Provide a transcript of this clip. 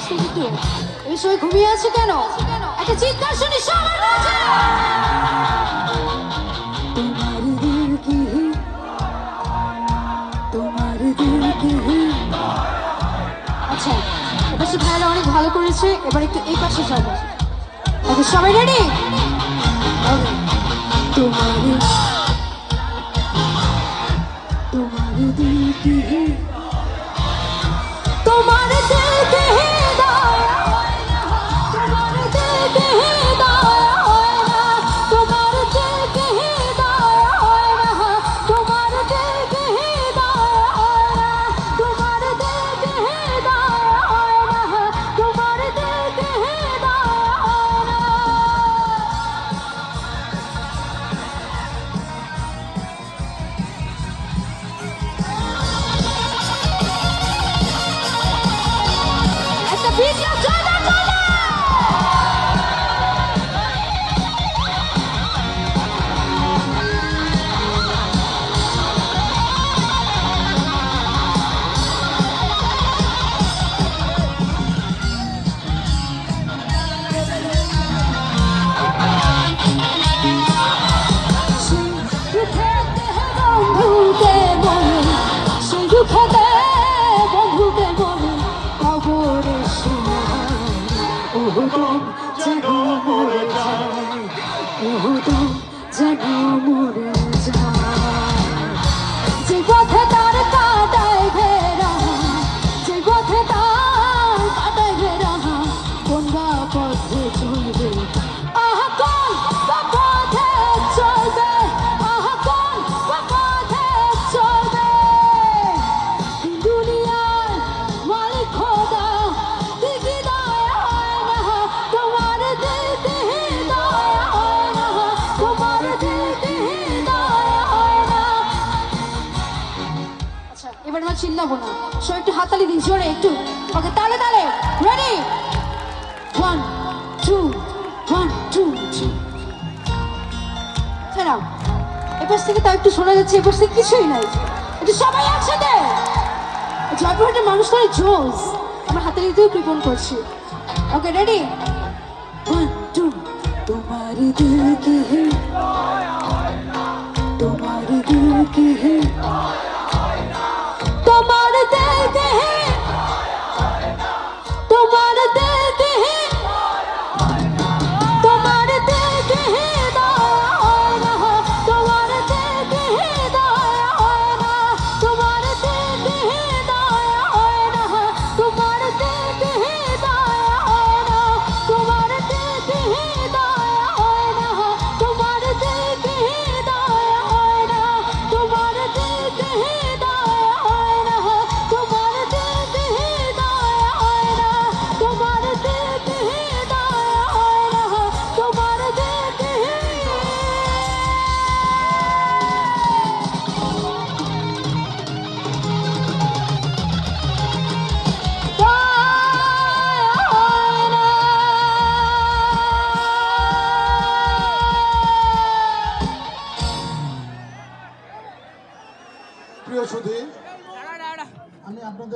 কিন্তু এই সবাই ঘুমিয়ে আছে কেন? একটা চিৎকার শুনি সবার কাছে! তোমার দিল কি? তোমার দিল কি? আচ্ছা এবার সে ভাইরা অনেক ভালো করেছে এবার একটু এই পাশে যাব ওকে সবাই রেডি তোমার তোমার দিল কি? 我 tô dẫn ô. চিল্লাবো না। সো একটু হাতালি দিন, জোরে একটু। ওকে, তালে তালে। Ready one two one two three ফেরাও এপাশ থেকে তাও একটু শোনা যাচ্ছে, এপাশ থেকে কিছুই নাই। একটু সবাই একসাথে। জয়পুরহাটের মানুষ তো জোস। আমরা হাতে দিতেও কৃপণ করছি। ওকে রেডি ওয়ান টু তোমার দিল কি হে। তোমার দিল কি হে। প্রিয় সুধী আমি আপনাদের